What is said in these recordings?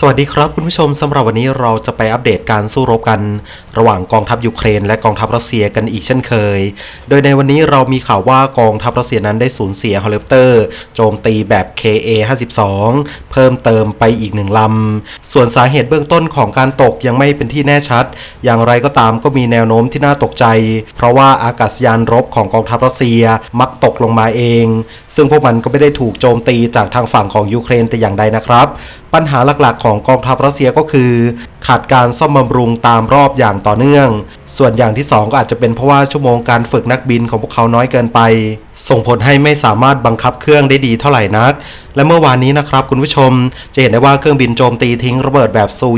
สวัสดีครับคุณผู้ชมสำหรับวันนี้เราจะไปอัปเดตการสู้รบกัน ระหว่างกองทัพยูเครน และกองทัพรัสเซียกันอีกเช่นเคย โดยในวันนี้เรามีข่าวว่ากองทัพรัสเซียนั้นได้สูญเสียเฮลิคอปเตอร์โจมตีแบบ KA 52เพิ่มเติมไปอีกหนึ่งลำ ส่วนสาเหตุเบื้องต้นของการตกยังไม่เป็นที่แน่ชัด อย่างไรก็ตามก็มีแนวโน้มที่น่าตกใจ เพราะว่าอากาศยานรบของกองทัพรัสเซียมักตกลงมาเอง ซึ่งพวกมันก็ไม่ได้ถูกโจมตีจากทางฝั่งของยูเครนแต่อย่างใดนะครับ ปัญหาหลักๆ ของกองทัพรัสเซียก็คือ ขาดการซ่อมบำรุงตามรอบอย่างต่อเนื่อง ส่วนอย่างที่ 2 ก็อาจจะเป็นเพราะว่าชั่วโมงการฝึกนักบินของพวกเขาน้อยเกินไป ส่งผลให้ไม่สามารถบังคับเครื่องได้ดีเท่าไหร่นัก และเมื่อวานนี้นะครับคุณผู้ชม จะเห็นได้ว่าเครื่องบินโจมตีทิ้งระเบิดแบบซู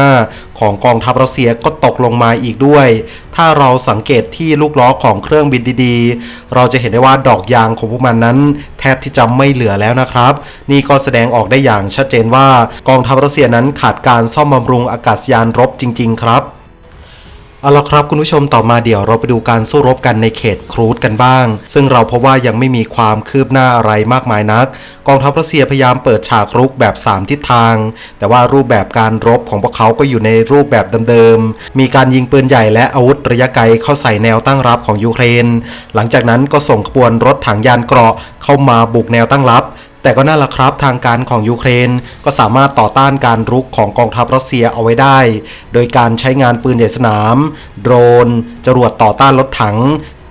25 ของกองทัพรัสเซียก็ตกลงมาอีกด้วย ถ้าเราสังเกตที่ลูกล้อของเครื่องบินดีๆ เราจะเห็นได้ว่าดอกยางของพวกมันนั้น แทบที่จะไม่เหลือแล้วนะครับ นี่ก็แสดงออกได้อย่างชัดเจนว่ากองทัพรัสเซียนั้นขาดการซ่อมบำรุงอากาศยานรบจริง ๆ ครับ เอาละครับคุณผู้ชมต่อมาเดี๋ยวเราไปดูการสู้รบกันในเขตครูดกันบ้าง ซึ่งเราพบว่ายังไม่มีความคืบหน้าอะไรมากมายนัก กองทัพรัสเซียพยายามเปิดฉากรุกแบบ 3 ทิศทาง แต่ว่ารูปแบบการรบของพวกเขาก็อยู่ในรูปแบบเดิมๆ มีการยิงปืนใหญ่และอาวุธระยะไกลเข้าใส่แนวตั้งรับของยูเครน หลังจากนั้นก็ส่งขบวนรถถังยานเกราะเข้ามาบุกแนวตั้งรับ แต่ก็น่าละครับทางการของยูเครนก็สามารถต่อต้านการรุกของกองทัพรัสเซียเอาไว้ได้ โดยการใช้งานปืนใหญ่สนาม โดรน จรวดต่อต้านรถถัง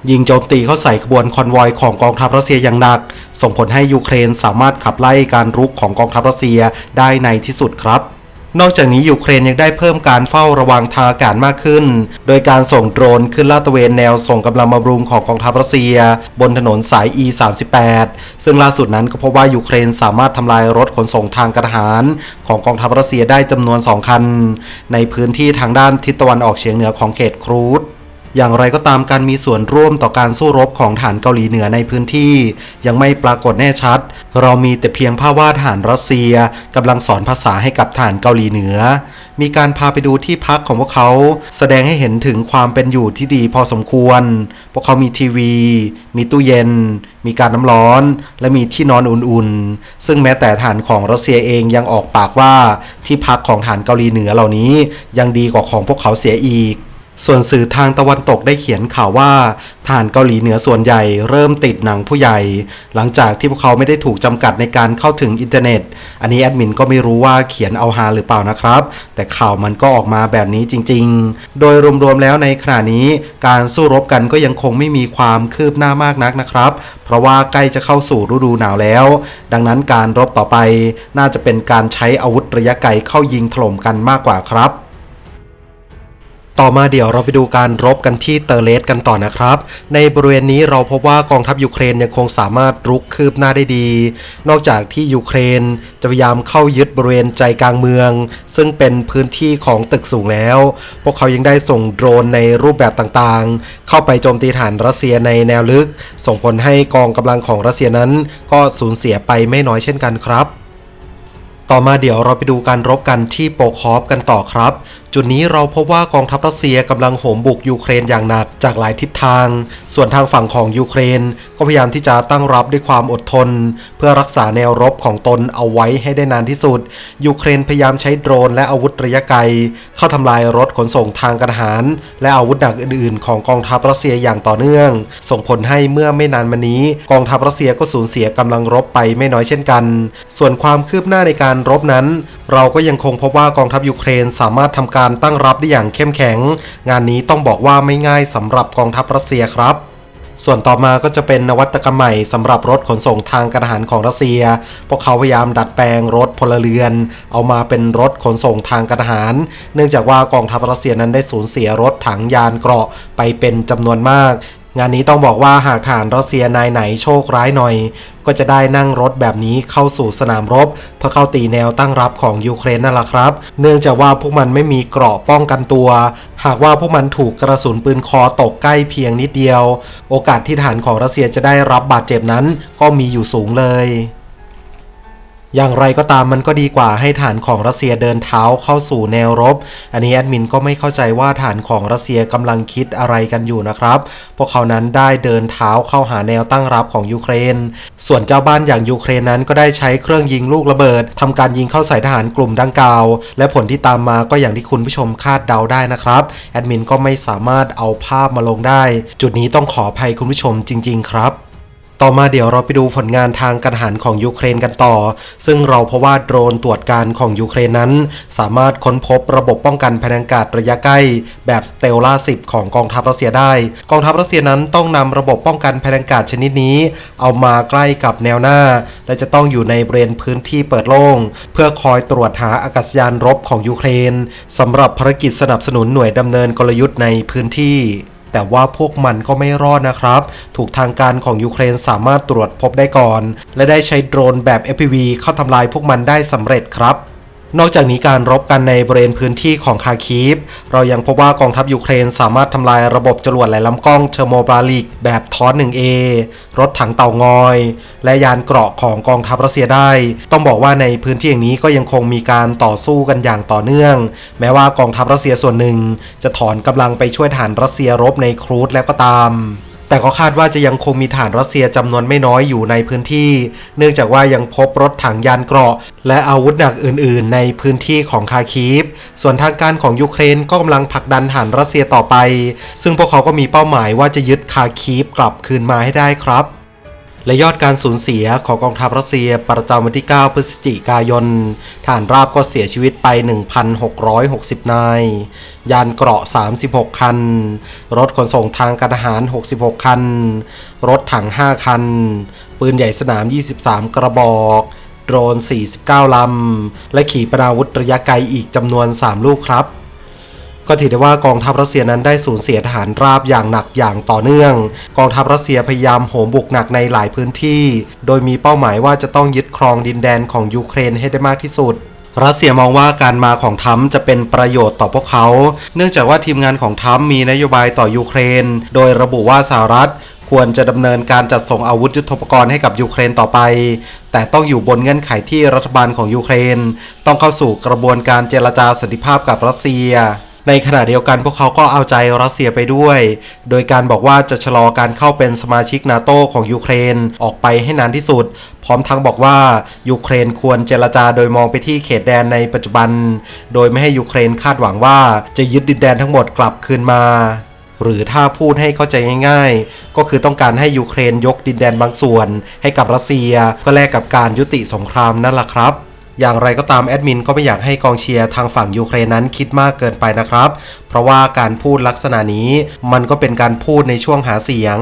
ยิงโจมตีเข้าใส่ขบวนคอนวอยของกองทัพรัสเซียอย่างหนัก ส่งผลให้ยูเครนสามารถขับไล่การรุกของกองทัพรัสเซียได้ในที่สุดครับ นอกจากนี้ยูเครนยังได้เพิ่มการเฝ้าระวังทางอากาศมากขึ้น โดยการส่งโดรนขึ้นลาดตระเวนแนวส่งกำลังบำรุงของกองทัพรัสเซีย บนถนนสาย E38 ซึ่งล่าสุดนั้นก็พบว่ายูเครนสามารถทำลายรถขนส่งทางกระหารของกองทัพรัสเซียได้จำนวน 2 คัน ในพื้นที่ทางด้านทิศตะวันออกเฉียงเหนือของเขตครูด อย่างไรก็ตามการมีส่วนร่วมต่อการสู้รบของฐานเกาหลีเหนือในพื้นที่ ยังไม่ปรากฏแน่ชัด เรามีแต่เพียงภาพวาดฐานรัสเซียกำลังสอนภาษาให้กับฐานเกาหลีเหนือ มีการพาไปดูที่พักของพวกเขา แสดงให้เห็นถึงความเป็นอยู่ที่ดีพอสมควร พวกเขามีทีวี มีตู้เย็น มีการน้ำร้อน และมีที่นอนอุ่นๆ ซึ่งแม้แต่ฐานของรัสเซียเองยังออกปากว่าที่พักของฐานเกาหลีเหนือเหล่านี้ยังดีกว่าของพวกเขาเสียอีก ส่วนสื่อทางตะวันตกได้เขียนข่าวว่าทหารเกาหลีเหนือส่วนใหญ่เริ่มติดหนังผู้ใหญ่ หลังจากที่พวกเขาไม่ได้ถูกจำกัดในการเข้าถึงอินเทอร์เน็ต อันนี้แอดมินก็ไม่รู้ว่าเขียนเอาฮาหรือเปล่านะครับ แต่ข่าวมันก็ออกมาแบบนี้จริง ๆ โดยรวมๆแล้วในขณะนี้การสู้รบกันก็ยังคงไม่มีความคืบหน้ามากนักนะครับ เพราะว่าใกล้จะเข้าสู่ฤดูหนาวแล้ว ดังนั้นการรบต่อไป น่าจะเป็นการใช้อาวุธระยะไกลเข้ายิงถล่มกันมากกว่าครับ ต่อมาเดี๋ยวเราไปดูการรบกันที่เตอร์เลสกันต่อนะครับ ในบริเวณนี้เราพบว่ากองทัพยูเครนยังคงสามารถรุกคืบหน้าได้ดี นอกจากที่ยูเครนจะพยายามเข้ายึดบริเวณใจกลางเมือง ซึ่งเป็นพื้นที่ของตึกสูงแล้ว พวกเขายังได้ส่งโดรนในรูปแบบต่างๆ เข้าไปโจมตีฐานรัสเซียในแนวลึก ส่งผลให้กองกำลังของรัสเซียนั้น ก็สูญเสียไปไม่น้อยเช่นกันครับต่อมาเดี๋ยวเราไปดูการรบกันที่โปคอฟกันต่อครับ จุดนี้เราพบว่ากองทัพรัสเซียกำลังโหมบุกยูเครนอย่างหนักจากหลายทิศทาง ส่วนทางฝั่งของยูเครน ก็พยายามที่จะตั้งรับด้วยความอดทน เพื่อรักษาแนวรบของตนเอาไว้ให้ได้นานที่สุด ยูเครนพยายามใช้โดรนและอาวุธระยะไกล เข้าทำลายรถขนส่งทางการทหาร และอาวุธหนักอื่น ๆ ของกองทัพรัสเซียอย่างต่อเนื่อง ส่งผลให้เมื่อไม่นานมานี้ กองทัพรัสเซียก็สูญเสียกำลังรบไปไม่น้อยเช่นกัน ส่วนความคืบหน้าในการรบนั้น เราก็ยังคงพบว่ากองทัพยูเครนสามารถทำการการตั้งรับได้อย่างเข้มแข็ง งานนี้ต้องบอกว่าไม่ง่ายสำหรับกองทัพรัสเซียครับส่วนต่อมาก็จะเป็นนวัตกรรมใหม่สำหรับรถขนส่งทางการทหารของรัสเซีย พวกเขาพยายามดัดแปลงรถพลเรือน เอามาเป็นรถขนส่งทางการทหาร เนื่องจากว่ากองทัพรัสเซียนั้นได้สูญเสียรถถังยานเกราะไปเป็นจำนวนมาก งานนี้ต้องบอกว่าหากฐานรัสเซียนายไหนโชคร้ายหน่อย ก็จะได้นั่งรถแบบนี้เข้าสู่สนามรบ เพื่อเข้าตีแนวตั้งรับของยูเครนนั่นแหละครับ เนื่องจากว่าพวกมันไม่มีเกราะป้องกันตัว หากว่าพวกมันถูกกระสุนปืนคอตกใกล้เพียงนิดเดียว โอกาสที่ฐานของรัสเซียจะได้รับบาดเจ็บนั้นก็มีอยู่สูงเลย อย่างไรก็ตามมันก็ดีกว่าให้ฐานของรัสเซียเดินเท้าเข้าสู่แนวรบ อันนี้แอดมินก็ไม่เข้าใจว่าฐานของรัสเซียกำลังคิดอะไรกันอยู่นะครับ พวกเขานั้นได้เดินเท้าเข้าหาแนวตั้งรับของยูเครน ส่วนเจ้าบ้านอย่างยูเครนนั้นก็ได้ใช้เครื่องยิงลูกระเบิดทำการยิงเข้าใส่ทหารกลุ่มดังกล่าว และผลที่ตามมาก็อย่างที่คุณผู้ชมคาดเดาได้นะครับแอดมินก็ไม่สามารถเอาภาพมาลงได้ จุดนี้ต้องขออภัยคุณผู้ชมจริง ๆ ครับ ต่อมาเดี๋ยวเราไปดูผลงานทางการทหารของยูเครนกันต่อ ซึ่งเราเพราะว่าโดรนตรวจการของยูเครนนั้น สามารถค้นพบระบบป้องกันภังกาศระยะใกล้ แบบสเตลล่า10 ของกองทัพรัสเซียได้ กองทัพรัสเซียนั้นต้องนำระบบป้องกันภังกาศชนิดนี้ เอามาใกล้กับแนวหน้า และจะต้องอยู่ในบริเวณพื้นที่เปิดโล่ง เพื่อคอยตรวจหาอากาศยานรบของยูเครนสำหรับภารกิจสนับสนุนหน่วยดำเนินกลยุทธ์ในพื้นที่ แต่ว่าพวกมันก็ไม่รอดนะครับ ถูกทางการของยูเครนสามารถตรวจพบได้ก่อน และได้ใช้โดรนแบบ FPV เข้าทำลายพวกมันได้สำเร็จครับ นอกจากนี้การรบกันในบริเวณพื้นที่ของคาคีฟ เรายังพบว่ากองทัพยูเครนสามารถทำลายระบบจรวดไหลลำกล้องเทอร์โมบาลิก แบบทอส 1A รถถังเต่างอย และยานเกราะของกองทัพรัสเซียได้ ต้องบอกว่าในพื้นที่อย่างนี้ก็ยังคงมีการต่อสู้กันอย่างต่อเนื่อง แม้ว่ากองทัพรัสเซียส่วนหนึ่ง จะถอนกำลังไปช่วยฐานรัสเซียรบในครูซแล้วก็ตาม แต่ก็คาดว่าจะยังคงมีฐานรัสเซียจำนวนไม่น้อยอยู่ในพื้นที่ เนื่องจากว่ายังพบรถถังยานเกราะ และอาวุธหนักอื่น ๆ ในพื้นที่ของคาคีฟ ส่วนทางการของยูเครนก็กำลังผลักดันฐานรัสเซียต่อไป ซึ่งพวกเขาก็มีเป้าหมายว่าจะยึดคาคีฟกลับคืนมาให้ได้ครับ และยอดการสูญเสียของกองทัพรัสเซียประจำวันที่ 9 พฤศจิกายน ฐานราบก็เสียชีวิตไป 1,660 นาย ยานเกราะ 36 คัน รถขนส่งทางการทหาร 66 คัน รถถัง 5 คัน ปืนใหญ่สนาม 23 กระบอกโดรน 49 ลำ และขีปนาวุธระยะไกลอีกจำนวน 3 ลูกครับ ก็ถือได้ว่ากองทัพรัสเซียนั้นได้สูญเสียทหารราบอย่างหนักอย่างต่อเนื่อง กองทัพรัสเซียพยายามโหมบุกหนักในหลายพื้นที่ โดยมีเป้าหมายว่าจะต้องยึดครองดินแดนของยูเครนให้ได้มากที่สุดรัสเซียมองว่าการมาของทัมจะเป็นประโยชน์ต่อพวกเขา เนื่องจากว่าทีมงานของทัมมีนโยบายต่อยูเครน โดยระบุว่าสหรัฐควรจะดำเนินการจัดส่งอาวุธยุทโธปกรณ์ให้กับยูเครนต่อไป แต่ต้องอยู่บนเงื่อนไขที่รัฐบาลของยูเครน ต้องเข้าสู่กระบวนการเจรจาสันติภาพกับรัสเซีย ในขณะเดียวกันพวกเขาก็เอาใจรัสเซียไปด้วย โดยการบอกว่าจะชะลอการเข้าเป็นสมาชิกนาโตของยูเครนออกไปให้นานที่สุด พร้อมทั้งบอกว่ายูเครนควรเจรจาโดยมองไปที่เขตแดนในปัจจุบัน โดยไม่ให้ยูเครนคาดหวังว่าจะยึดดินแดนทั้งหมดกลับคืนมาหรือถ้าพูดให้เข้าใจง่ายๆ ก็คือต้องการให้ยูเครนยกดินแดนบางส่วนให้กับรัสเซีย เพื่อแลกกับการยุติสงครามนั่นแหละครับ อย่างไรก็ตามแอดมินก็ไม่อยากให้กองเชียร์ทางฝั่งยูเครนนั้นคิดมากเกินไปนะครับ เพราะว่าการพูดลักษณะนี้มันก็เป็นการพูดในช่วงหาเสียง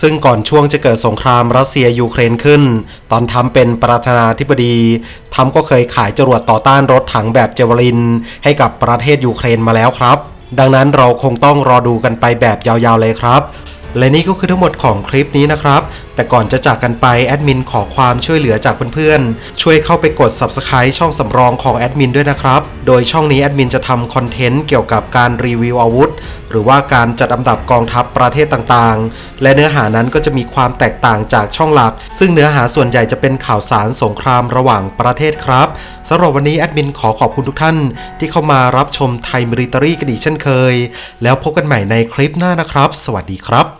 ซึ่งก่อนช่วงจะเกิดสงครามรัสเซียยูเครนขึ้น ตอนทำเป็นประธานาธิบดีทำก็เคยขายจรวดต่อต้านรถถังแบบเจวลิน ให้กับประเทศยูเครนมาแล้วครับ ดังนั้นเราคงต้องรอดูกันไปแบบยาวๆเลยครับ และนี่ก็คือทั้งหมดของคลิปนี้นะครับ แต่ก่อนจะจากกันไปแอดมินขอความช่วยเหลือจากเพื่อนๆ ช่วยเข้าไปกด Subscribe ช่องสำรองของแอดมินด้วยนะครับ โดยช่องนี้แอดมินจะทำคอนเทนต์เกี่ยวกับการรีวิวอาวุธ หรือว่าการจัดอันดับกองทัพประเทศต่างๆ และเนื้อหานั้นก็จะมีความแตกต่างจากช่องหลัก ซึ่งเนื้อหาส่วนใหญ่จะเป็นข่าวสารสงครามระหว่างประเทศครับสำหรับวันนี้แอดมินขอขอบคุณทุกท่าน ที่เข้ามารับชมไทยมิลิตรีกันอีกเช่นเคย แล้วพบกันใหม่ในคลิปหน้านะครับ สวัสดีครับ